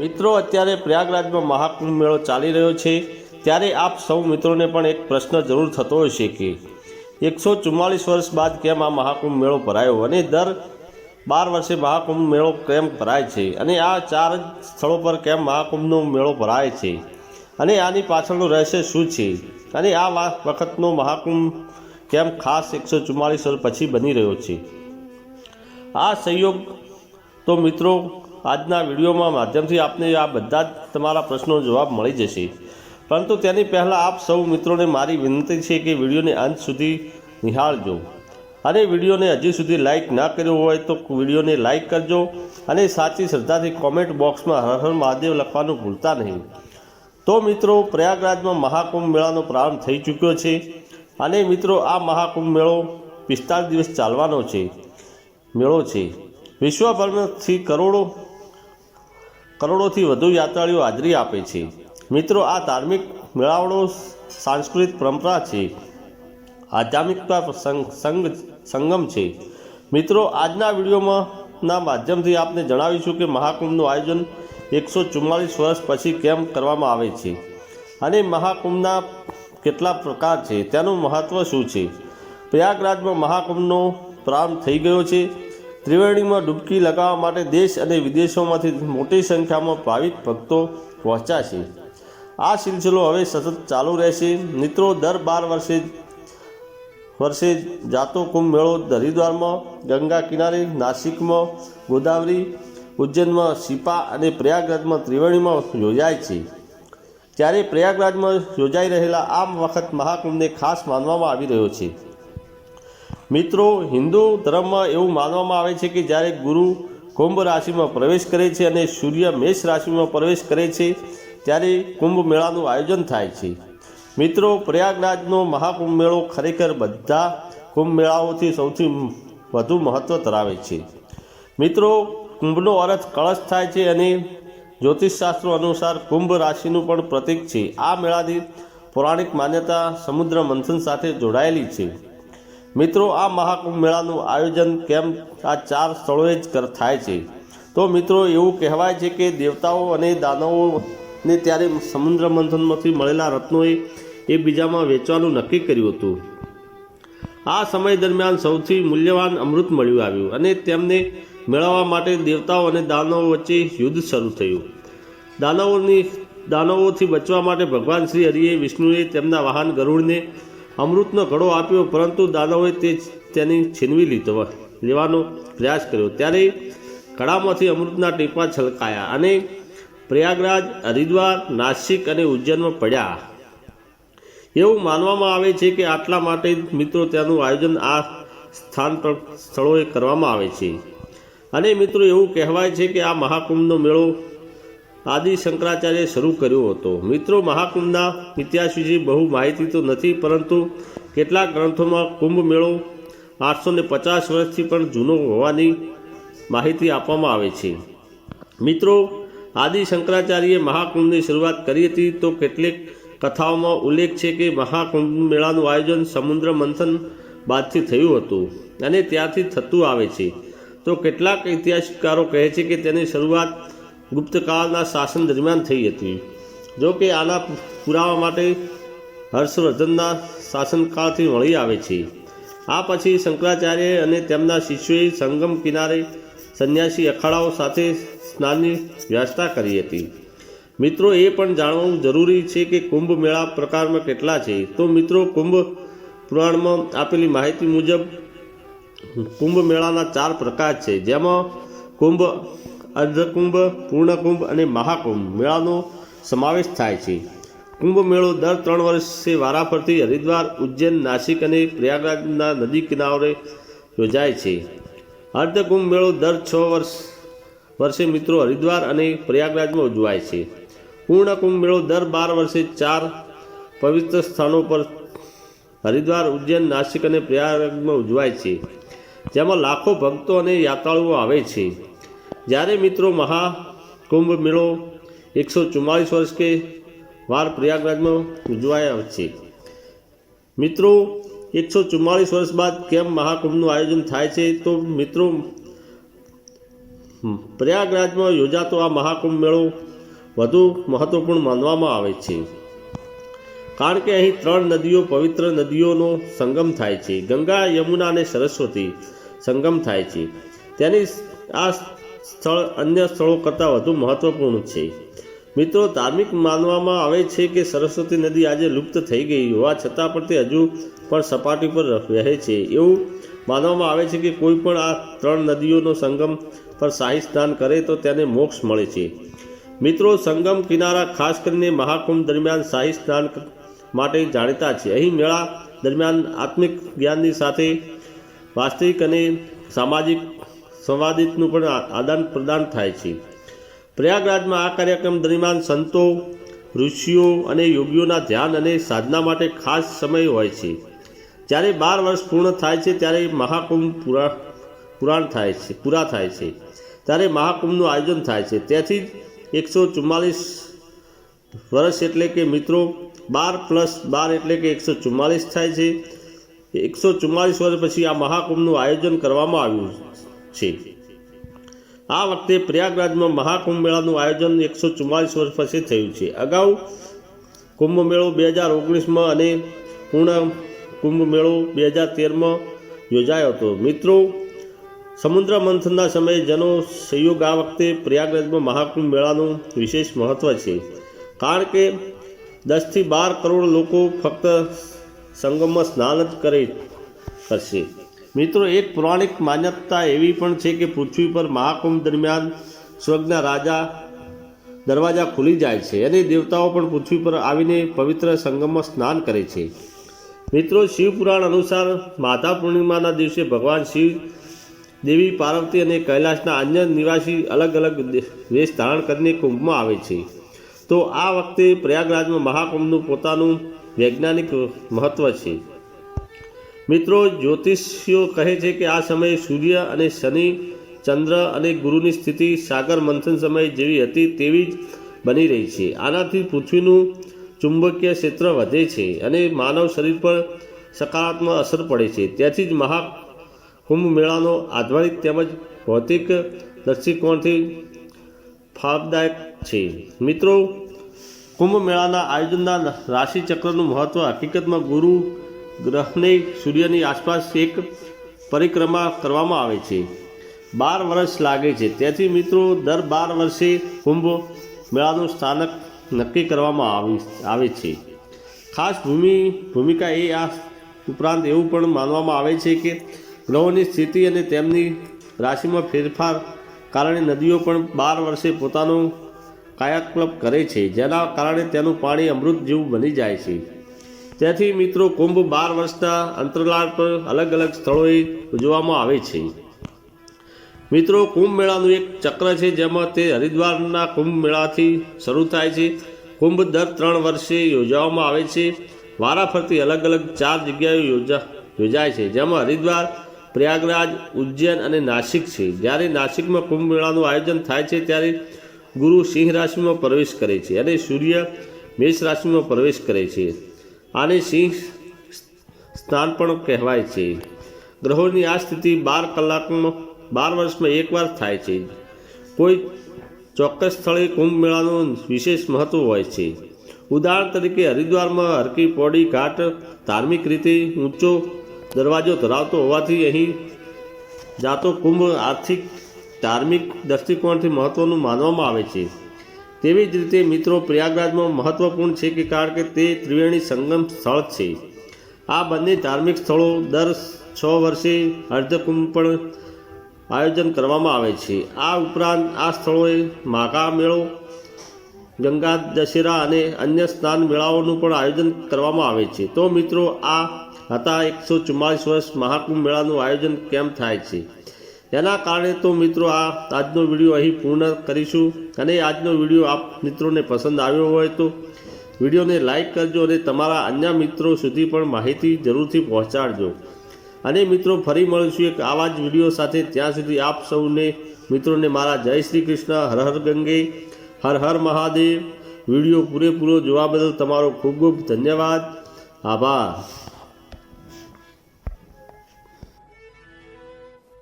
મિત્રો, અત્યારે પ્રયાગરાજમાં મહાકુંભ મેળો ચાલી રહ્યો છે. ત્યારે આપ સૌ મિત્રોને પણ એક પ્રશ્ન જરૂર થતો હશે કે એકસો ચુમ્માલીસ વર્ષ બાદ કેમ આ મહાકુંભ મેળો ભરાયો? અને દર બાર વર્ષે મહાકુંભ મેળો કેમ ભરાય છે? અને આ ચાર સ્થળો પર કેમ મહાકુંભનો મેળો ભરાય છે? અને આની પાછળનું રહસ્ય શું છે? અને આ વખતનો મહાકુંભ કેમ ખાસ એકસો ચુમ્માળીસ વર્ષ પછી બની રહ્યો છે? આ સંયોગ તો મિત્રો આજના વિડીયોમાં માધ્યમથી આપને આ બધા જ તમારા પ્રશ્નોનો જવાબ મળી જશે. પરંતુ તેની પહેલાં આપ સૌ મિત્રોને મારી વિનંતી છે કે વિડીયોને અંત સુધી નિહાળજો. અને વિડીયોને હજી સુધી લાઇક ના કર્યો હોય તો વિડીયોને લાઇક કરજો અને સાચી શ્રદ્ધાથી કોમેન્ટ બોક્સમાં હર હર મહાદેવ લખવાનું ભૂલતા નહીં. તો મિત્રો, પ્રયાગરાજમાં મહાકુંભ મેળાનો પ્રારંભ થઈ ચૂક્યો છે અને મિત્રો, આ મહાકુંભ મેળો પિસ્તાળીસ દિવસ ચાલવાનો છે, મેળો છે. વિશ્વભરમાંથી કરોડો કરોડોથી વધુ યાત્રાળુઓ હાજરી આપે છે. મિત્રો, આ ધાર્મિક મેળાવડો સાંસ્કૃતિક પરંપરા છે. આધ્યાત્મિકતા સંગ, સંગ- સંગમ છે. મિત્રો, આજના વિડીયોમાં ના માધ્યમથી આપને જણાવીશું કે મહાકુંભનું આયોજન એકસો ચુમ્માળીસ વર્ષ પછી કેમ કરવામાં આવે છે અને મહાકુંભના કેટલા પ્રકાર છે? તેનું મહત્ત્વ શું છે? પ્રયાગરાજમાં મહાકુંભનો પ્રારંભ થઈ ગયો છે. ત્રિવેણીમાં ડૂબકી લગાવવા માટે દેશ અને વિદેશોમાંથી મોટી સંખ્યામાં ભાવિક ભક્તો પહોંચ્યા છે. આ સિલસિલો હવે સતત ચાલુ રહેશે. મિત્રો, દર બાર વર્ષે વર્ષે જાતો કુંભ મેળો હરિદ્વારમાં ગંગા કિનારે, નાસિકમાં, ગોદાવરી, ઉજ્જૈનમાં, સિપા અને પ્રયાગરાજમાં ત્રિવેણીમાં યોજાય છે. ત્યારે પ્રયાગરાજમાં યોજાઈ રહેલા આ વખત મહાકુંભને ખાસ માનવામાં આવી રહ્યો છે. મિત્રો, હિન્દુ ધર્મમાં એવું માનવામાં આવે છે કે જ્યારે ગુરુ કુંભ રાશિમાં પ્રવેશ કરે છે અને સૂર્ય મેષ રાશિમાં પ્રવેશ કરે છે, ત્યારે કુંભ મેળાનું આયોજન થાય છે. મિત્રો, પ્રયાગરાજનો મહાકુંભ મેળો ખરેખર બધા કુંભ મેળાઓથી સૌથી વધુ મહત્ત્વ ધરાવે છે. મિત્રો, કુંભનો અર્થ કળશ થાય છે અને જ્યોતિષશાસ્ત્રો અનુસાર કુંભ રાશિનું પણ પ્રતીક છે. આ મેળાની પૌરાણિક માન્યતા સમુદ્ર મંથન સાથે જોડાયેલી છે. મિત્રો, આ મહાકુંભ મેળાનું આયોજન કેમ આ ચાર સ્થળોએ જ થાય છે? તો મિત્રો, એવું કહેવાય છે કે દેવતાઓ અને દાનવોને ત્યારે સમુદ્ર મંથનમાંથી મળેલા રત્નોએ એકબીજામાં વેચવાનું નક્કી કર્યું હતું. આ સમય દરમિયાન સૌથી મૂલ્યવાન અમૃત મળ્યું આવ્યું અને તેમને મેળવવા માટે દેવતાઓ અને દાનવો વચ્ચે યુદ્ધ શરૂ થયું. દાનવોની, દાનવોથી બચવા માટે ભગવાન શ્રી હરિએ વિષ્ણુએ તેમના વાહન ગરુડને અમૃતનો ઘડો આપ્યો, પરંતુ દાનવે તે તેની છીનવી લીધો, લેવાનો પ્રયાસ કર્યો. ત્યારે ઘડામાંથી અમૃતના ટીપા છલકાયા અને પ્રયાગરાજ, હરિદ્વાર, નાસિક અને ઉજ્જૈનમાં પડ્યા. એવું માનવામાં આવે છે કે આટલા માટે મિત્રો તેનું આયોજન આ સ્થાન પર સ્થળોએ કરવામાં આવે છે. અને મિત્રો, એવું કહેવાય છે કે આ મહાકુંભનો મેળો આદિ શંકરાચાર્યએ શરૂ કર્યો હતો. મિત્રો, મહાકુંભના ઇતિહાસ વિશે બહુ માહિતી તો નથી, પરંતુ કેટલાક ગ્રંથોમાં કુંભ મેળો આઠસો ને પચાસ વર્ષથી પણ જૂનો હોવાની માહિતી આપવામાં આવે છે. મિત્રો, આદિ શંકરાચાર્યે મહાકુંભની શરૂઆત કરી હતી તો કેટલીક કથાઓમાં ઉલ્લેખ છે કે મહાકુંભ મેળાનું આયોજન સમુદ્ર મંથન બાદથી થયું હતું અને ત્યાંથી થતું આવે છે. તો કેટલાક ઇતિહાસકારો કહે છે કે તેની શરૂઆત ગુપ્તકાળના શાસન દરમિયાન થઈ હતી. જો કે આના પુરાવા માટે હર્ષવર્ધનના શાસનકાળથી મળી આવે છે. આ પછી શંકરાચાર્ય અને તેમના શિષ્યોએ સંગમ કિનારે સંન્યાસી અખાડાઓ સાથે સ્નાનની વ્યવસ્થા કરી હતી. મિત્રો, એ પણ જાણવું જરૂરી છે કે કુંભ મેળા પ્રકારમાં કેટલા છે. તો મિત્રો, કુંભ પુરાણમાં આપેલી માહિતી મુજબ કુંભ મેળાના ચાર પ્રકાર છે. જેમાં કુંભ અર્ધકુંભ, પૂર્ણકુંભ અને મહાકુંભ મેળાનો સમાવેશ થાય છે. કુંભ મેળો દર ત્રણ વર્ષે વારાફરતી, હરિદ્વાર, ઉજ્જૈન, નાસિક અને પ્રયાગરાજના નદી કિનારે યોજાય છે. અર્ધકુંભ મેળો દર છ વર્ષ, વર્ષે મિત્રો હરિદ્વાર અને પ્રયાગરાજમાં ઉજવાય છે. પૂર્ણ કુંભ મેળો દર બાર વર્ષે ચાર પવિત્ર સ્થાનો પર હરિદ્વાર, ઉજ્જૈન, નાસિક અને પ્રયાગરાજમાં ઉજવાય છે. જેમાં લાખો ભક્તો અને યાત્રાળુઓ આવે છે. જ્યારે મિત્રો મહાકુંભ મેળો એકસો ચુમ્માળીસ વર્ષ કે વાર પ્રયાગરાજમાં ઉજવાયા છે. મિત્રો, એકસો ચુમ્માળીસ વર્ષ બાદ કેમ મહાકુંભનું આયોજન થાય છે? તો મિત્રો પ્રયાગરાજમાં યોજાતો આ મહાકુંભ મેળો વધુ મહત્વપૂર્ણ માનવામાં આવે છે. કારણ કે અહીં ત્રણ નદીઓ, પવિત્ર નદીઓનો સંગમ થાય છે. ગંગા, યમુના અને સરસ્વતી સંગમ થાય છે. તેની આ સ્થળ, અન્ય સ્થળો કરતાં વધુ મહત્વપૂર્ણ છે. મિત્રો, ધાર્મિક માનવામાં આવે છે કે સરસ્વતી નદી આજે લુપ્ત થઈ ગઈ હોવા છતાં પણ તે હજુ પણ સપાટી પર રહે છે. એવું માનવામાં આવે છે કે કોઈ પણ આ ત્રણ નદીઓનો સંગમ પર શાહી સ્નાન કરે તો તેને મોક્ષ મળે છે. મિત્રો, સંગમ કિનારા ખાસ કરીને મહાકુંભ દરમિયાન શાહી સ્નાન માટે જાણીતા છે. અહીં મેળા દરમિયાન આત્મિક જ્ઞાનની સાથે વાસ્તવિક અને સામાજિક સંવાદિતનું પણ આદાન પ્રદાન થાય છે. પ્રયાગરાજમાં આ કાર્યક્રમ દરમિયાન સંતો, ઋષિઓ અને યોગીઓના ધ્યાન અને સાધના માટે ખાસ સમય હોય છે. જ્યારે બાર વર્ષ પૂર્ણ થાય છે, ત્યારે મહાકુંભ પૂરા, પુરાણ થાય છે, પૂરા થાય છે. ત્યારે મહાકુંભનું આયોજન થાય છે. તેથી જ એકસો ચુમ્માલીસ વર્ષ એટલે કે મિત્રો, બાર પ્લસ બાર એટલે કે એકસો ચુમ્માલીસ થાય છે. એકસો ચુમ્માલીસ વર્ષ પછી આ મહાકુંભનું આયોજન કરવામાં આવ્યું છે. આ વખતે પ્રયાગરાજમાં મહાકુંભ મેળાનું આયોજન એકસો ચુમ્માલીસ વર્ષ પછી થયું છે. અગાઉ કુંભ મેળો બે હજાર ઓગણીસમાં અને પૂર્ણ કુંભ મેળો બે હજાર તેરમાં યોજાયો હતો. મિત્રો, સમુદ્ર મંથનના સમયે જનો સહયોગ આ વખતે પ્રયાગરાજમાં મહાકુંભ મેળાનું વિશેષ મહત્ત્વ છે. કારણ કે દસથી બાર કરોડ લોકો ફક્ત સંગમમાં સ્નાન જ કરે કરશે. મિત્રો, એક પૌરાણિક માન્યતા એવી પણ છે કે પૃથ્વી પર મહાકુંભ દરમિયાન સ્વર્ગના રાજા દરવાજા ખુલી જાય છે અને દેવતાઓ પણ પૃથ્વી પર આવીને પવિત્ર સંગમમાં સ્નાન કરે છે. મિત્રો, શિવપુરાણ અનુસાર માધા પૂર્ણિમાના દિવસે ભગવાન શિવ, દેવી પાર્વતી અને કૈલાસના અન્ય નિવાસી અલગ અલગ વેશ ધારણ કરીને કુંભમાં આવે છે. તો આ વખતે પ્રયાગરાજમાં મહાકુંભનું પોતાનું વૈજ્ઞાનિક મહત્ત્વ છે. મિત્રો, જ્યોતિષીઓ કહે છે કે આ સમયે સૂર્ય અને શનિ, ચંદ્ર અને ગુરુની સ્થિતિ સાગર મંથન સમય જેવી હતી તેવી જ બની રહી છે. આનાથી પૃથ્વીનું ચુંબકીય ક્ષેત્ર વધે છે અને માનવ શરીર પર સકારાત્મક અસર પડે છે. ત્યાંથી જ મહા કુંભ મેળાનો આધ્યાત્મિક તેમજ ભૌતિક દૃષ્ટિકોણથી ફાળદાયક છે. મિત્રો, કુંભ મેળાના આયોજનના રાશિચક્રનું મહત્ત્વ હકીકતમાં ગુરુ ગ્રહને સૂર્યની આસપાસ એક પરિક્રમા કરવામાં આવે છે. બાર વર્ષ લાગે છે. તેથી મિત્રો, દર બાર વર્ષે કુંભ મેળાનું સ્થાનક નક્કી કરવામાં આવી છે. ખાસ ભૂમિ, ભૂમિકા એ આ ઉપરાંત એવું પણ માનવામાં આવે છે કે ગ્રહોની સ્થિતિ અને તેમની રાશિમાં ફેરફાર કારણે નદીઓ પણ બાર વર્ષે પોતાનું કાયાકલ્પ કરે છે, જેના કારણે તેનું પાણી અમૃત જેવું બની જાય છે. તેથી મિત્રો કુંભ બાર વર્ષના અંતરાળ પર અલગ અલગ સ્થળોએ ઉજવવામાં આવે છે. મિત્રો, કુંભ મેળાનું એક ચક્ર છે, જેમાં તે હરિદ્વારના કુંભ મેળાથી શરૂ થાય છે. કુંભ દર ત્રણ વર્ષે યોજવામાં આવે છે. વારાફરતી અલગ અલગ ચાર જગ્યાએ યોજા, યોજાય છે, જેમાં હરિદ્વાર, પ્રયાગરાજ, ઉજ્જૈન અને નાસિક છે. જ્યારે નાસિકમાં કુંભ મેળાનું આયોજન થાય છે, ત્યારે ગુરુ સિંહ રાશિમાં પ્રવેશ કરે છે અને સૂર્ય મેષ રાશિમાં પ્રવેશ કરે છે. આને સિંહ સ્નાન પણ કહેવાય છે. ગ્રહોની આ સ્થિતિ બાર કલાકમાં બાર વર્ષમાં એકવાર થાય છે. કોઈ ચોક્કસ સ્થળે કુંભ મેળાનું વિશેષ મહત્ત્વ હોય છે. ઉદાહરણ તરીકે હરિદ્વારમાં હરકી, પોડી, ઘાટ ધાર્મિક રીતે ઊંચો દરવાજો ધરાવતો હોવાથી અહીં જાતો કુંભ આર્થિક, ધાર્મિક દૃષ્ટિકોણથી મહત્ત્વનું માનવામાં આવે છે. તેવી જ રીતે મિત્રો પ્રયાગરાજમાં મહત્ત્વપૂર્ણ છે કે કારણ કે તે ત્રિવેણી સંગમ સ્થળ છે. આ બંને ધાર્મિક સ્થળો દર છ વર્ષે અર્ધકુંભ પણ આયોજન કરવામાં આવે છે. આ ઉપરાંત આ સ્થળોએ માઘા મેળો, ગંગા દશેરા અને અન્ય સ્નાન મેળાઓનું પણ આયોજન કરવામાં આવે છે. તો મિત્રો આ હતા એકસો ચુમ્માલીસ વર્ષ મહાકુંભ મેળાનું આયોજન કેમ થાય છે? એના કારણે તો મિત્રો આ આજનો વીડિયો અહીં પૂર્ણ કરીશું અને આજનો વીડિયો આપ મિત્રોને પસંદ આવ્યો હોય તો વિડીયોને લાઈક કરજો અને તમારા અન્ય મિત્રો સુધી પણ માહિતી જરૂરથી પહોંચાડજો. અને મિત્રો ફરી મળીશું એક આવા જ વીડિયો સાથે. ત્યાં સુધી આપ સૌને, મિત્રોને મારા જય શ્રી કૃષ્ણ, હર હર ગંગે, હર હર મહાદેવ. વીડિયો પૂરેપૂરો જોવા બદલ તમારો ખૂબ ખૂબ ધન્યવાદ. આભાર.